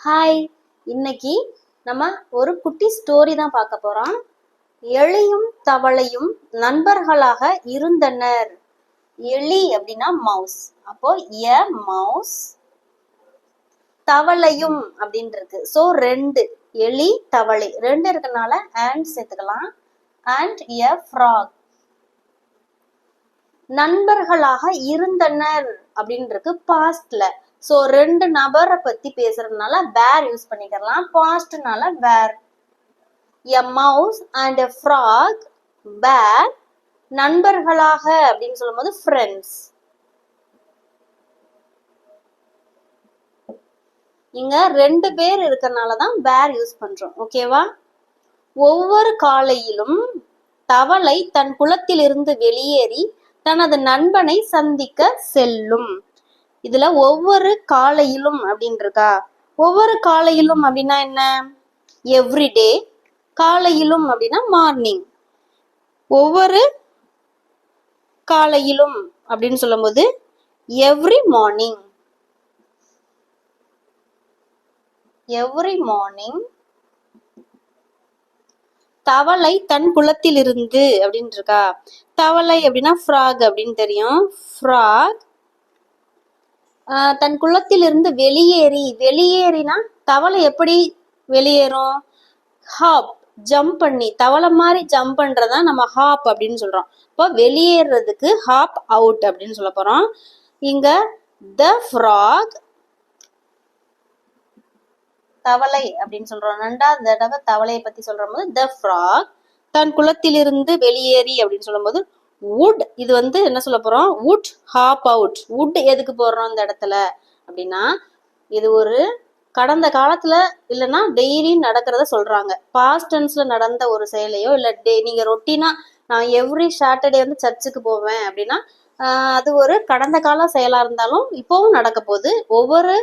Hi இன்னைக்கு நம்ம ஒரு குட்டி ஸ்டோரி தான் பார்க்க போறோம். எலியும் தவளையும் நண்பர்களாக இருந்தனர். எலி அப்படின்னா மவுஸ் அப்போ எ மவுஸ் தவளையும் அப்படின்னு இருக்கு ஸோ ரெண்டு. எலி தவளை. ரெண்டு இருக்கனால அண்ட் சேர்த்துக்கலாம். அண்ட் எ ஃப்ராக் நண்பர்களாக இருந்தனர் அப்படின்னு இருக்கு பாஸ்ட்ல ஸோ ரெண்டு நபரை பற்றி பேசுறதுனால வேர் யூஸ் பண்ணிக்கலாம். பாஸ்ட்னால word. A mouse and a frog word. நண்பர்களாக அப்படின்னு சொல்லும்போது ஃப்ரெண்ட்ஸ் இங்க ரெண்டு பேர் இருக்கிறனால தான் வேர் யூஸ் பண்றோம். ஓகேவா ஒவ்வொரு காலையிலும் தவளை தன் குளத்திலிருந்து வெளியேறி தனது நண்பனை சந்திக்க செல்லும். இதுல ஒவ்வொரு காலையிலும் அப்படின்னு இருக்கா ஒவ்வொரு காலையிலும் அப்படின்னா என்ன? எவ்ரிடே காலையிலும் அப்படின்னா மார்னிங் ஒவ்வொரு காலையிலும் அப்படின்னு சொல்லும்போது எவ்ரி மார்னிங் எவ்ரி மார்னிங் தவளை தன் புலத்திலிருந்து அப்படின்னு இருக்கா தவளை அப்படின்னா ஃப்ராக் அப்படின்னு தெரியும். ஃப்ராக் தன் குளத்திலிருந்து வெளியேறி வெளியேறினா தவளை எப்படி வெளியேறும்? ஹாப் ஜம்ப் பண்ணி தவளை மாதிரி ஜம்ப் பண்றதா நம்ம ஹாப் அப்படின்னு சொல்றோம். இப்போ வெளியேறதுக்கு ஹாப் அவுட் அப்படின்னு சொல்ல போறோம். இங்க த ஃப்ராக் தவளை அப்படின்னு சொல்றோம். ரெண்டாவது தடவை தவளையை பத்தி சொல்ற போது த ஃப்ராக் தன் குளத்திலிருந்து வெளியேறி அப்படின்னு சொல்லும்போது வுட் இது வந்து என்ன சொல்ல போறோம்? வுட் ஹாப் அவுட் வுட் எதுக்கு போடுறோம் இந்த இடத்துல? அப்படின்னா இது ஒரு கடந்த காலத்துல இல்லைன்னா டெய்லி நடக்கிறத சொல்றாங்க. பாஸ்ட் டென்ஸ்ல நடந்த ஒரு செயலையோ இல்லை டே நீங்க ரொட்டீனா நான் எவ்ரி சாட்டர்டே வந்து சர்ச்சுக்கு போவேன் அப்படின்னா அது ஒரு கடந்த கால செயலா இருந்தாலும் இப்போவும் நடக்க போகுது. ஒவ்வொரு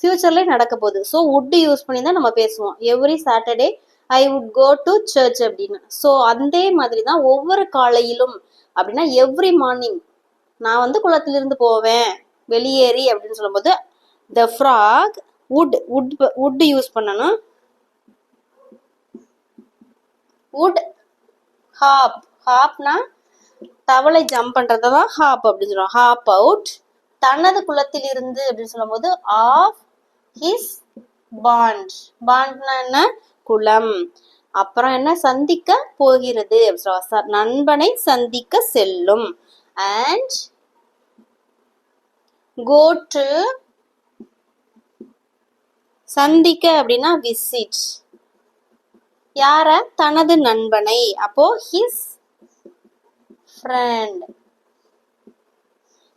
ஃபியூச்சர்லயும் நடக்க போகுது. ஸோ வுட்டு யூஸ் பண்ணி தான் நம்ம பேசுவோம். Every Saturday I would go to church அப்படின்னு. ஸோ அதே மாதிரி தான் ஒவ்வொரு காலையிலும் அப்படின்னா எவ்ரி மார்னிங் நான் வந்து குளத்திலிருந்து போவேன் வெளியேறி அப்படின்னு சொல்லும்போது the frog would would would use பண்ணணும். வுட் ஹாப் ஹாப்னா தவளை ஜம்ப் பண்றதை தான் ஹாப் அப்படின்னு சொல்லுவோம் ஹாப் அவுட் தனது குலத்தில் இருந்து அப்படின்னு சொல்லும்போது ஆஃப் ஹிஸ் பாண்ட் பாண்ட்னா என்ன? குலம் அப்புறம் என்ன? சந்திக்க போகிறது. நண்பனை சந்திக்க செல்லும். அண்ட் கோ டு சந்திக்க அப்படின்னா விசிட் யார? தனது நண்பனை. அப்போ his friend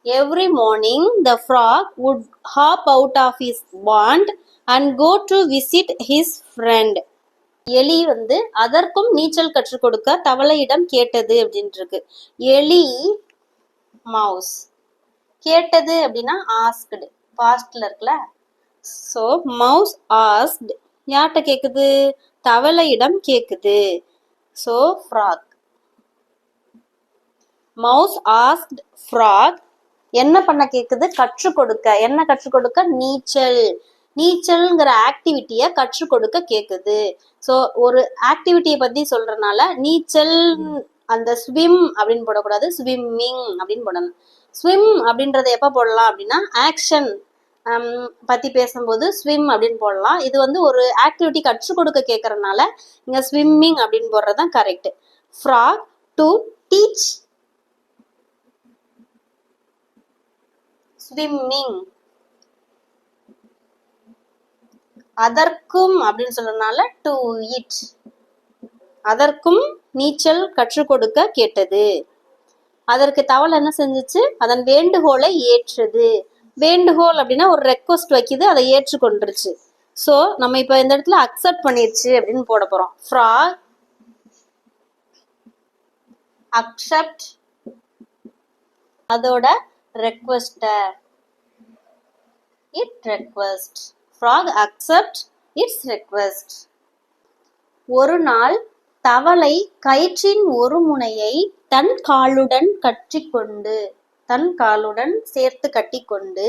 every morning the frog hop out of his his and go to visit his friend. எலி வந்து அதற்கும் நீச்சல் கற்றுக் கொடுக்க தவளையிடம் கேட்டது அப்படின்ட்டு இருக்கு எலி மவுஸ் கேட்டது அப்படின்னா ஆஸ்க்டு பாஸ்ட்ல இருக்குல்ல. ஸோ மவுஸ் ஆஸ்க்டு யார்கிட்ட கேக்குது? தவளையிடம் கேக்குது. So frog mouse asked frog என்ன பண்ண கேக்குது? கற்றுக் கொடுக்க. என்ன கற்றுக் கொடுக்க? நீச்சல். நீச்சல்ங்கிற ஆக்டிவிட்டியை கற்றுக் கொடுக்க கேட்குது ஸோ ஒரு ஆக்டிவிட்டியை பத்தி சொல்றதுனால நீச்சல் அந்த ஸ்விம் அப்படின்னு போடக்கூடாது. ஸ்விம்மிங் அப்படின்னு போடணும். ஸ்விம் அப்படின்றத எப்போ போடலாம் அப்படின்னா ஆக்ஷன் பத்தி பேசும்போது ஸ்விம் அப்படின்னு போடலாம். இது வந்து ஒரு ஆக்டிவிட்டி கற்றுக் கொடுக்க கேட்கறதுனால இங்க ஸ்விம்மிங் அப்படின்னு போடுறது தான் correct frog to teach swimming அதற்கும் அப்படின்னு சொல்றதுனால டு இட் அதற்கும் நீச்சல் கற்றுக் கொடுக்க கேட்டது. அதற்கு தவளை என்ன செஞ்சிச்சு? அதன் வேண்டுகோளை ஏற்றது. வேண்டுகோள் அப்படின்னா ஒரு ரெக்வஸ்ட் வைக்குது அதை ஏற்றுக்கொண்டுருச்சு ஸோ நம்ம இப்போ இந்த இடத்துல அக்செப்ட் பண்ணிருச்சு அப்படின்னு போட போறோம். ஃப்ரா அக்செப்ட் அதோட request it request frog accept its request ஒரு நாள் தவளை கயிற்றின் ஒரு முனையை தன் காலுடன் கற்றிக்கொண்டு தன் காலுடன் சேர்த்து கட்டிக்கொண்டு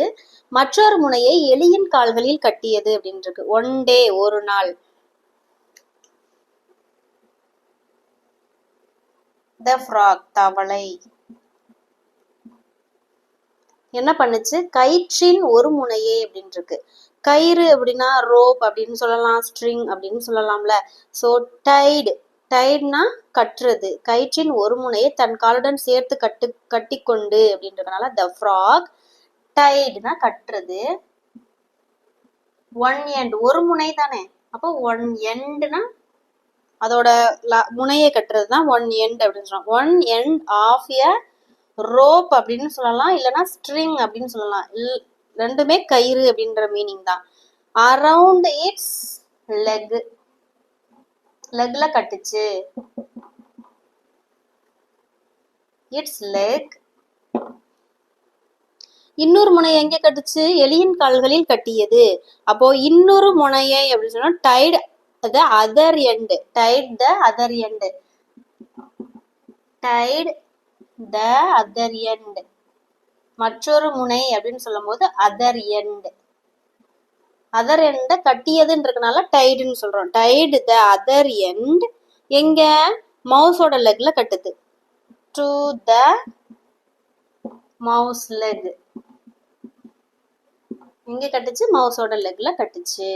மற்றொரு முனையை எலியின் கால்களில் கட்டியது அப்படின்றது. இருக்கு ஒன் டே ஒரு நாள். த ஃப்ராக் தவளை. என்ன பண்ணுச்சு? கயிற்றின் ஒரு முனையே அப்படின்ட்டு இருக்கு கயிறு அப்படின்னா ரோப் அப்படின்னு சொல்லலாம் ஸ்ட்ரிங் அப்படின்னு சொல்லலாம்ல. ஸோ டைடு டைட்னா கட்டுறது. கயிற்றின் ஒரு முனையை தன் காலுடன் சேர்த்து கட்டு கட்டிக்கொண்டு அப்படின்றதுனால த ஃப்ராக் டைடுனா கட்டுறது. ஒன் எண்ட் ஒரு முனை தானே. அப்போ ஒன் எண்டுனா அதோட முனையை கட்டுறது தான் ஒன் எண்ட் அப்படின்னு சொல்லலாம் one end of a rope அப்படின்னு சொல்லலாம் இல்லைன்னா ஸ்ட்ரிங் அப்படின்னு சொல்லலாம். இல்- ரெண்டுமே கயிறு அப்படின்ற மீனிங் தான். அரவுண்ட் இட்ஸ் லெக் லெக்ல கட்டுச்சு. இட்ஸ் லெக் இன்னொரு முனையை எங்க கட்டுச்சு? எலியின் கால்களில் கட்டியது. அப்போ இன்னொரு முனையை அப்படின்னு சொன்னா tied the other end tied the other end tied the other end மற்றொரு முனை அப்படின்னு சொல்லும்போது அதர் எண்ட் அதர் எண்ட கட்டியதுன்றதுனால டைடுன்னு சொல்றோம். டைடு த அதர் எண்ட் எங்க? மவுஸோட லெக்ல கட்டுது. டு த மவுஸ் லெக் எங்க கட்டுச்சு? மவுஸோட லெக்ல கட்டுச்சு.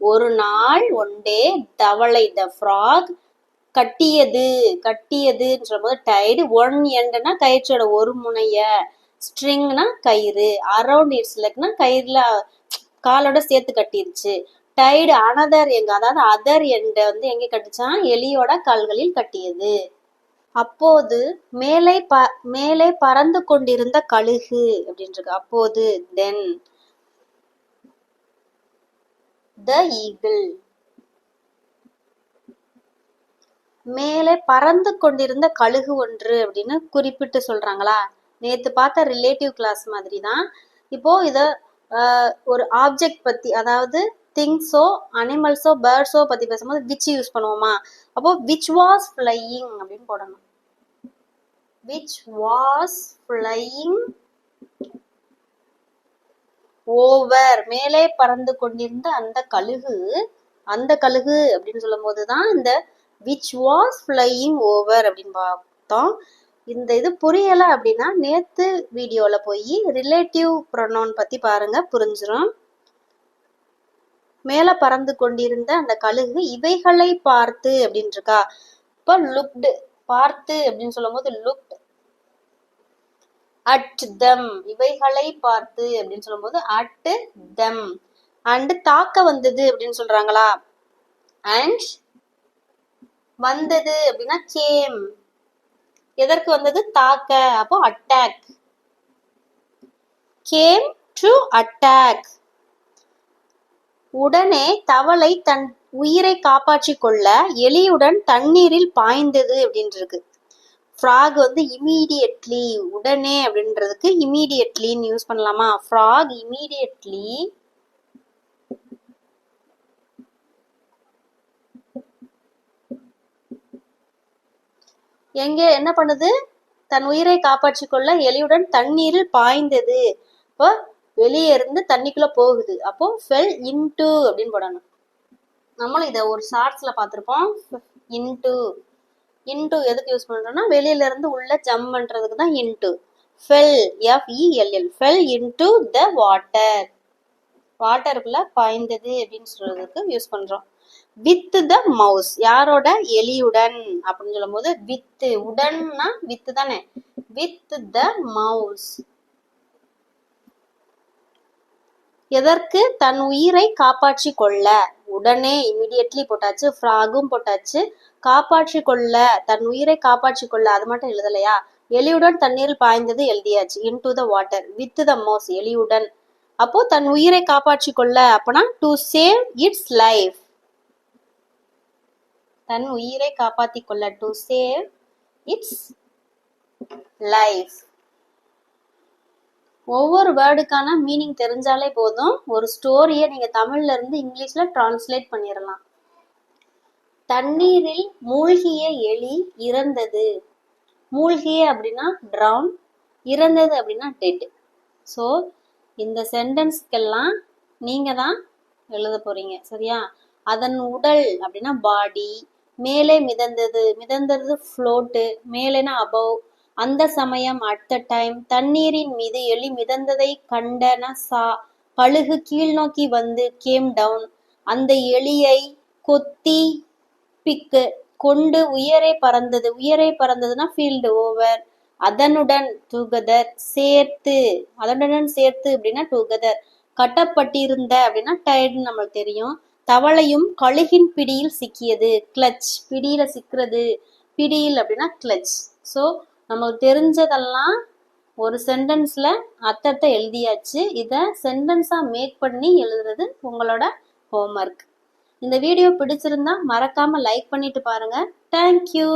ஒரு நாள் ஒன் டே தவளை த ஃப்ராக் கட்டியது கட்டியதுன்ற போது டைடு ஒன் எண்டுனா கயிற்றோட ஒரு முனைய ஸ்ட்ரிங்னா கயிறு அரௌண்ட் இட்ஸ் லெக்னா கயிறுல காலோட சேர்த்து கட்டிருச்சு. டைடு அனதர் எங்க அதாவது அதர் எண்ட வந்து எங்க கட்டுச்சான் எலியோட கால்களில் கட்டியது. அப்போது மேலே ப மேலே பறந்து கொண்டிருந்த கழுகு அப்படின்றது அப்போது தென் த ஈகிள் மேலே பறந்து கொண்டிருந்த கழுகு ஒன்று அப்படின்னு குறிப்பிட்டு சொல்றாங்களா? நேத்து பார்த்த ரிலேட்டிவ் கிளாஸ் மாதிரி தான் இப்போ இத ஒரு ஆப்ஜெக்ட் பத்தி அதாவது திங்ஸோ அனிமல்ஸோ பேர்ட்ஸோ பத்தி பேசும்போது விச் யூஸ் பண்ணுவோமா? அப்போ விச் வாஸ் ஃப்ளையிங் அப்படின்னு போடணும். விச் வாஸ் ஃப்ளையிங் ஓவர் மேலே பறந்து கொண்டிருந்த அந்த கழுகு அந்த கழுகு அப்படின்னு சொல்லும் போதுதான் இந்த விச் வாஸ் ஃப்ளையிங் ஓவர் அப்படின்னு பார்த்தோம். இந்த இது புரியல அப்படின்னா நேத்து வீடியோல போய் ரிலேட்டிவ் ப்ரொனவுன் பத்தி பாருங்க புரிஞ்சிடும் மேல பறந்து கொண்டிருந்த அந்த கழுகு இவைகளை பார்த்து அப்படின்னு இருக்கா இப்போ லுக்டு பார்த்து அப்படின்னு சொல்லும்போது லுக்ட் அட் தம் இவைகளை பார்த்து அப்படின்னு சொல்லும்போது அட் தம் அண்ட் தாக்க வந்தது அப்படின்னு சொல்றாங்களா. அண்ட் வந்தது அப்படின்னா கேம் எதற்கு வந்தது? தாக்க. அப்போ அட்டாக் கேம் டு அட்டாக் உடனே தவளை தன் உயிரை காப்பாற்றிக் கொள்ள எலியுடன் தண்ணீரில் பாய்ந்தது அப்படின்னு இருக்கு ஃப்ராக் வந்து இமீடியட்லி உடனே அப்படின்றதுக்கு இமீடியட்லின்னு யூஸ் பண்ணலாமா? ஃப்ராக் இமீடியட்லி எங்க என்ன பண்ணுது? தன் உயிரை காப்பாற்றிக் கொள்ள எலியுடன் தண்ணீரில் பாய்ந்தது. இப்போ வெளியே இருந்து தண்ணிக்குள்ள போகுது. அப்போ ஃபெல் இன்டு அப்படின்னு போடணும். நம்மளும் இதை ஒரு ஷார்ட்ஸ்ல பார்த்துருப்போம். இன்டு இன்டு எதுக்கு யூஸ் பண்றோம்னா வெளியில இருந்து உள்ள ஜம்ப் பண்றதுக்கு தான் into fell F E L L fell into the water வாட்டருக்குள்ள பாய்ந்தது அப்படின்னு சொல்றதுக்கு யூஸ் பண்றோம். வித் த மவுஸ் யாரோட? எலியுடன். அப்படின்னு சொல்லும்போது வித்து உடன்னா வித்து தானே? வித் த மவுஸ் எதற்கு? தன் உயிரை காப்பாற்றி கொள்ள. உடனே இமிடியட்லி போட்டாச்சு. ஃப்ராகும் போட்டாச்சு. காப்பாற்றி கொள்ள. தன் உயிரை காப்பாற்றி கொள்ள. அது மட்டும் எழுதலையா? எலியுடன் தண்ணீரில் பாய்ந்தது எழுதியாச்சு. Into the water with the mouse எலியுடன். அப்போ தன் உயிரை காப்பாற்றி கொள்ள. அப்பனா டு சேவ் இட்ஸ் லைஃப் தன் உயிரை காப்பாத்தி கொள்ள டு சேவ் இட்ஸ் லைஃப் ஒவ்வொரு வேர்டுக்கான மீனிங் தெரிஞ்சாலே போதும். ஒரு ஸ்டோரியை நீங்க தமிழ்ல இருந்து இங்கிலீஷ்ல டிரான்ஸ்லேட் பண்ணிடலாம் தண்ணீரில் மூழ்கிய எலி இறந்தது. மூழ்கிய அப்படின்னா ட்ரவுன் இறந்தது அப்படின்னா டெட் ஸோ இந்த சென்டென்ஸ்க்கெல்லாம் நீங்க தான் எழுத போறீங்க. சரியா? அதன் உடல் அப்படின்னா பாடி மேலே மிதந்தது. மிதந்தது ஃப்ளோட்டு மேலேனா அபவ் அந்த சமயம் அட் த டைம் தண்ணீரின் மீது எலி மிதந்ததை கண்டன சா பழுகு கீழ் நோக்கி வந்து கேம் டவுன் அந்த எலியை கொத்தி பிக்கு கொண்டு உயரே பறந்தது. உயரே பறந்ததுன்னா ஃபீல்டு ஓவர் அதனுடன் டுகெதர் சேர்த்து அதனுடன் சேர்த்து அப்படின்னா டுகெதர் கட்டப்பட்டிருந்த அப்படின்னா டயர்டுன்னு நம்மளுக்கு தெரியும். தவளையும் கழுகின் பிடியில் சிக்கியது. கிளச். பிடியில சிக்கிறது. பிடியில் அப்படின்னா கிளச். ஸோ நமக்கு தெரிஞ்சதெல்லாம் ஒரு சென்டென்ஸ்ல அர்த்தத்தை எழுதியாச்சு. இதை சென்டென்ஸா மேக் பண்ணி எழுதுறது உங்களோட ஹோம்ஒர்க் இந்த வீடியோ பிடிச்சிருந்தா மறக்காம லைக் பண்ணிட்டு பாருங்க. தேங்க்யூ